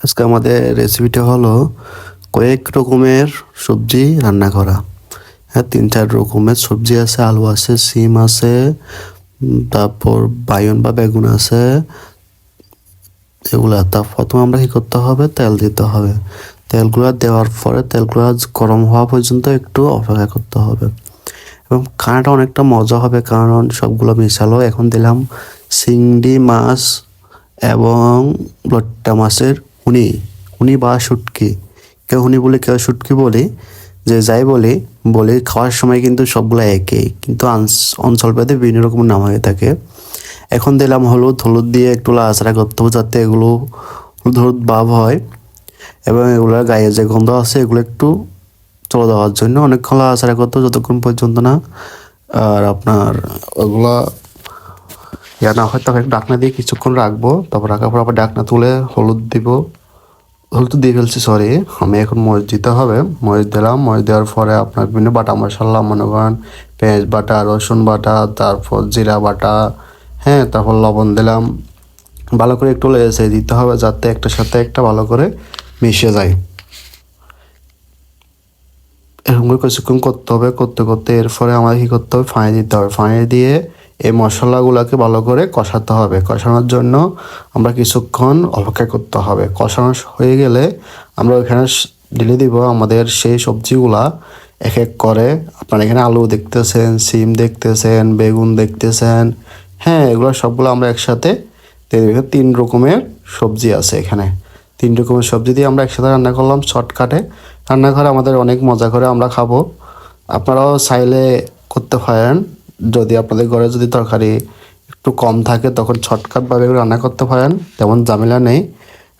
আজকে আমাদের রেসিপিটা হলো কয়েক রকমের সবজি রান্না করা। হ্যাঁ তিন চার রকমের সবজি আছে, আলু আছে, সিম আছে তারপর বায়ন বা বেগুন আছে, এগুলা। তা প্রথমে আমরা কি করতে হবে? তেল দিতে হবে। তেলগুলো দেওয়ার পরে তেলগুলো গরম হওয়া পর্যন্ত একটু অপেক্ষা করতে হবে। এবং খানাটা অনেকটা মজা হবে কারণ সবগুলো মিশালো। এখন দিলাম চিংড়ি মাছ এবং লট্টা মাছের হুনি হুনি বা শুটকি। কেউ হুনি বলে, কেউ শুটকি বলে, যে যাই বলে বলে খাওয়ার সময় কিন্তু সবগুলো একই। কিন্তু আঞ্চ- অঞ্চলভেদে বিভিন্ন রকম নাম হয়ে থাকে। এখন দিলাম হলুদ হলুদ দিয়ে একটু লাড়াচাড়া করতে হবে যাতে এগুলো হলুদ হলুদ ভাব হয়। এবং এগুলোর গায়ে যে গন্ধ আছে, এগুলো একটু চলে দেওয়ার জন্য অনেকক্ষণ লাড়াচাড়া করতে যতক্ষণ পর্যন্ত না, আর আপনার ওগুলা ইয়া না হয়, তখন ডাকনা দিয়ে কিছুক্ষণ রাখব। তারপর রাখার পর আবার ডাকনা তুলে হলুদ দিব। হলুদ দিয়ে ফেলছি সরি আমি এখন মরিচ দিতে হবে। মরিচ দিলাম, মরিচ দেওয়ার পরে আপনার বিভিন্ন বাটা মশলা, মনে করেন পেঁয়াজ বাটা, রসুন বাটা, তারপর জিরা বাটা হ্যাঁ তারপর লবণ দিলাম। ভালো করে একটু লেগেছে দিতে হবে যাতে একটার সাথে একটা ভালো করে মিশে যায়। এরকম করে কিছুক্ষণ করতে হবে, করতে করতে এরপরে আমাদের কী করতে হবে? ফাঁড়ি দিতে হবে। ফাঁড়ি দিয়ে এই মশলাগুলোকে ভালো করে কষাতে হবে। কষানোর জন্য আমরা কিছুক্ষণ অপেক্ষা করতে হবে। কষানো হয়ে গেলে আমরা ওইখানে ঢেলে দিব আমাদের সেই সবজিগুলা এক এক করে। আপনারা এখানে আলু দেখতেছেন, সিম দেখতেছেন, বেগুন দেখতেছেন। হ্যাঁ এগুলো সবগুলো আমরা একসাথে তিন রকমের সবজি আছে এখানে। তিন রকমের সবজি দিয়ে আমরা একসাথে রান্না করলাম শর্টকাটে। রান্নাঘরে আমাদের অনেক মজা করে আমরা খাব। আপনারাও চাইলে করতে পারেন। যদি আপনাদের ঘরে যদি তরকারি একটু কম থাকে, তখন শর্টকাটভাবে রান্না করতে পারেন, তেমন ঝামেলা নেই।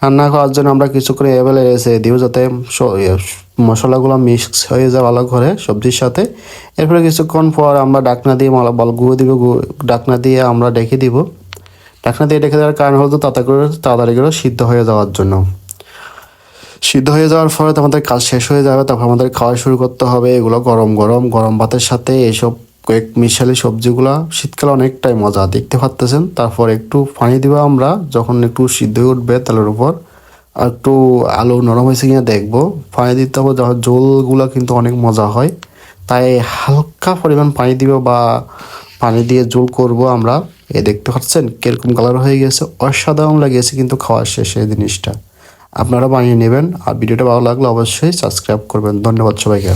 রান্না করার জন্য আমরা কিছু করে এভেলে এসে দিব যাতে মশলাগুলো মিক্স হয়ে যায় ভালো করে সবজির সাথে। এরপরে কিছুক্ষণ পর আমরা ডাকনা দিয়ে মালা, বল গুঁড়ো দিব ডাকনা দিয়ে আমরা ডেকে দিব। ডাকনা দিয়ে ডেকে দেওয়ার কারণ হলো তাড়াতাড়ি করে তাড়াতাড়ি করে সিদ্ধ হয়ে যাওয়ার জন্য। সিদ্ধ হয়ে যাওয়ার ফলে আমাদের কাজ শেষ হয়ে যাবে, তারপর আমাদের খাওয়া শুরু করতে হবে, এগুলো গরম গরম গরম ভাতের সাথে এইসব কয়েক মিশালি সবজিগুলা শীতকালে অনেকটাই মজা, দেখতে পারতেছেন। তারপর একটু পানি দিব আমরা, যখন একটু সিদ্ধ উঠবে তেলের উপর। আর একটু আলু নরম হয়েছে কিনা দেখব। পানি দিতে হবে, যখন জলগুলো কিন্তু অনেক মজা হয়। তাই হালকা পরিমাণ পানি দিব বা পানি দিয়ে জোল করব আমরা। এ দেখতে পাচ্ছেন কীরকম কালার হয়ে গেছে। অসাধারণ লেগেছে কিন্তু খাওয়ার শেষে এই জিনিসটা। আপনারা বানিয়ে নেবেন। আর ভিডিওটা ভালো লাগলে অবশ্যই সাবস্ক্রাইব করবেন। ধন্যবাদ সবাইকে।